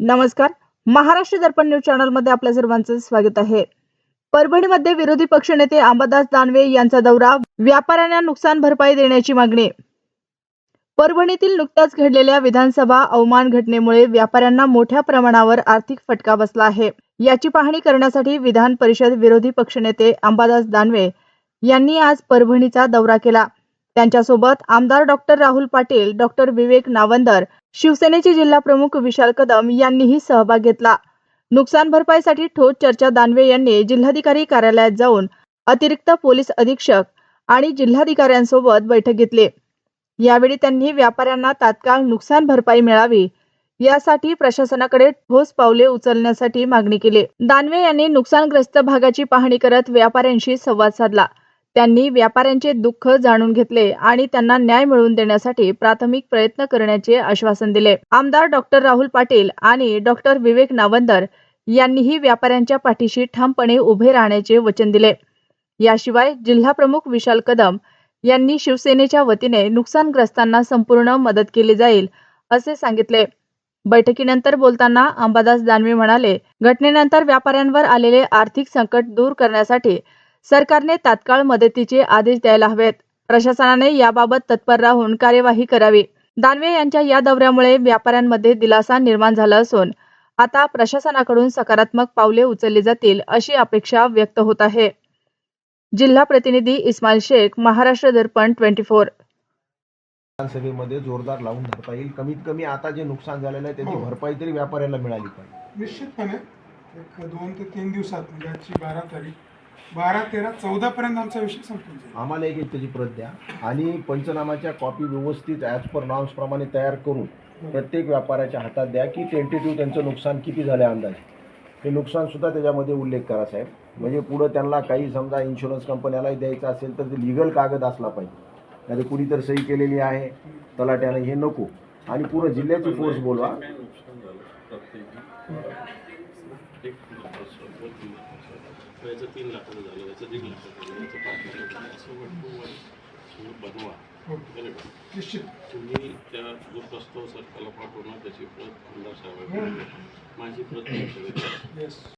नमस्कार. महाराष्ट्र दर्पण न्यूज चॅनलमध्ये आपल्या सर्वांचं स्वागत आहे. परभणीमध्ये विरोधी पक्षनेते अंबादास दानवे यांचा दौरा व्यापाऱ्यांना नुकसान भरपाई देण्याची मागणी. परभणीतील नुकत्याच घडलेल्या विधानसभा अवमान घटनेमुळे व्यापाऱ्यांना मोठ्या प्रमाणावर आर्थिक फटका बसला आहे. याची पाहणी करण्यासाठी विधान परिषद विरोधी पक्षनेते अंबादास दानवे यांनी आज परभणीचा दौरा केला. त्यांच्यासोबत आमदार डॉक्टर राहुल पाटील डॉक्टर विवेक नावंदर शिवसेनेचे जिल्हा प्रमुख विशाल कदम यांनीही सहभाग घेतला. नुकसान भरपाईसाठी ठोस चर्चा दानवे यांनी जिल्हाधिकारी कार्यालयात जाऊन अतिरिक्त पोलीस अधीक्षक आणि जिल्हाधिकाऱ्यांसोबत बैठक घेतली. यावेळी त्यांनी व्यापाऱ्यांना तात्काळ नुकसान भरपाई मिळावी यासाठी प्रशासनाकडे ठोस पावले उचलण्यासाठी मागणी केली. दानवे यांनी नुकसानग्रस्त भागाची पाहणी करत व्यापाऱ्यांशी संवाद साधला. त्यांनी व्यापाऱ्यांचे दुःख जाणून घेतले आणि त्यांना न्याय मिळवून देण्यासाठी प्राथमिक प्रयत्न करण्याचे आश्वासन दिले. आमदार डॉक्टर राहुल पाटील आणि डॉक्टर विवेक नावंदर यांनीही व्यापाऱ्यांच्या पाठीशी ठामपणे उभे राहण्याचे वचन दिले. याशिवाय जिल्हा प्रमुख विशाल कदम यांनी शिवसेनेच्या वतीने नुकसानग्रस्तांना संपूर्ण मदत केली जाईल असे सांगितले. बैठकीनंतर बोलताना अंबादास दानवे म्हणाले घटनेनंतर व्यापाऱ्यांवर आलेले आर्थिक संकट दूर करण्यासाठी सरकारने तात्काळ मदतीचे आदेश द्यायला हवेत. प्रशासनाने याबाबत तत्पर राहून कार्यवाही करावी. दानवे यांच्या या दौऱ्यामुळे व्यापाऱ्यांमध्ये दिलासा निर्माण झाला असून आता प्रशासनाकडून सकारात्मक पावले उचलली जातील अशी अपेक्षा व्यक्त होत आहे. जिल्हा प्रतिनिधी इस्माईल शेख महाराष्ट्र दर्पण ट्वेंटी फोर. विधानसभेमध्ये जोरदार लावून धरता येईल. कमीत कमी आता जे नुकसान झालेलं आहे त्याची हो. भरपाई तरी व्यापाऱ्याला मिळाली पाहिजे. निश्चितपणे एक दोन ते तीन दिवसात म्हणजे आजची बारा तारीख बारा तेरा चौदा पर्यंत आमचा विषय संपून जाईल. आम्हाला एक एक त्याची प्रत द्या. आणि पंचनामाच्या कॉपी व्यवस्थित ॲज पर नॉर्म्स प्रमाणे तयार करून प्रत्येक व्यापाऱ्याच्या हातात द्या की टेंटेटिव्ह त्यांचं नुकसान किती झालं अंदाजे. हे नुकसान सुद्धा त्याच्यामध्ये उल्लेख करा साहेब. म्हणजे पुढं त्यांना काही समजा इन्शुरन्स कंपन्यालाही द्यायचं असेल तर ते लिगल कागद असला पाहिजे. नाही तर कुणी तर सही केलेली आहे तलाट्यानं हे नको. आणि पूर्ण जिल्ह्याची फोर्स बोलवा. याचं तीन लाखाचं झालं याचं दीड लाखाचं झालं याचं पाच लाखाचं झालं. असं वाटतं सगळं बनवा. हो? निश्चित. तुम्ही त्या जो प्रस्ताव सरकारला पाठवणार त्याची प्रत आमदार साहेबांकडे माझी प्रत